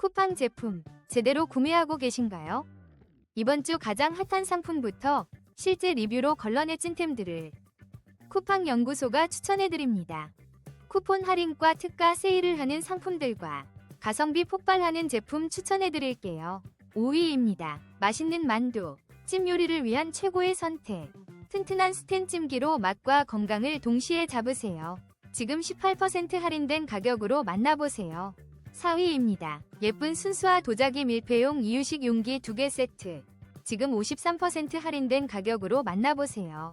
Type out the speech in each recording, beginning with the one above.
쿠팡 제품 제대로 구매하고 계신가요? 이번 주 가장 핫한 상품부터 실제 리뷰로 걸러내 찐템들을 쿠팡 연구소가 추천해드립니다. 쿠폰 할인과 특가 세일을 하는 상품들과 가성비 폭발하는 제품 추천해드릴게요. 5위입니다. 맛있는 만두, 찜 요리를 위한 최고의 선택. 튼튼한 스텐 찜기로 맛과 건강을 동시에 잡으세요. 지금 18% 할인된 가격으로 만나보세요. 4위입니다. 예쁜 순수화 도자기 밀폐용 이유식 용기 2개 세트. 지금 53% 할인된 가격으로 만나보세요.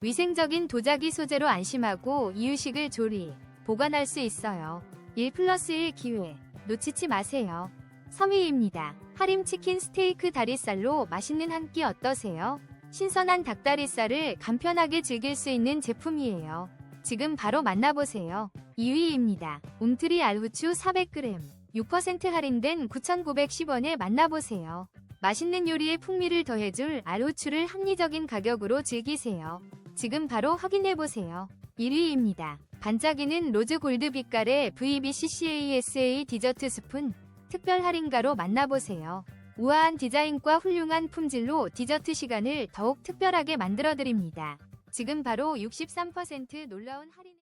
위생적인 도자기 소재로 안심하고 이유식을 조리, 보관할 수 있어요. 1 플러스 1 기회, 놓치지 마세요. 3위입니다. 하림 치킨 스테이크 다리살로 맛있는 한 끼 어떠세요? 신선한 닭다리살을 간편하게 즐길 수 있는 제품이에요. 지금 바로 만나보세요. 2위입니다. 웅트리 알후추 400g, 6% 할인된 9,910원에 만나보세요. 맛있는 요리에 풍미를 더해줄 알후추를 합리적인 가격으로 즐기세요. 지금 바로 확인해보세요. 1위입니다. 반짝이는 로즈 골드 빛깔의 VBCCASA 디저트 스푼 특별 할인가로 만나보세요. 우아한 디자인과 훌륭한 품질로 디저트 시간을 더욱 특별하게 만들어드립니다. 지금 바로 63% 놀라운 할인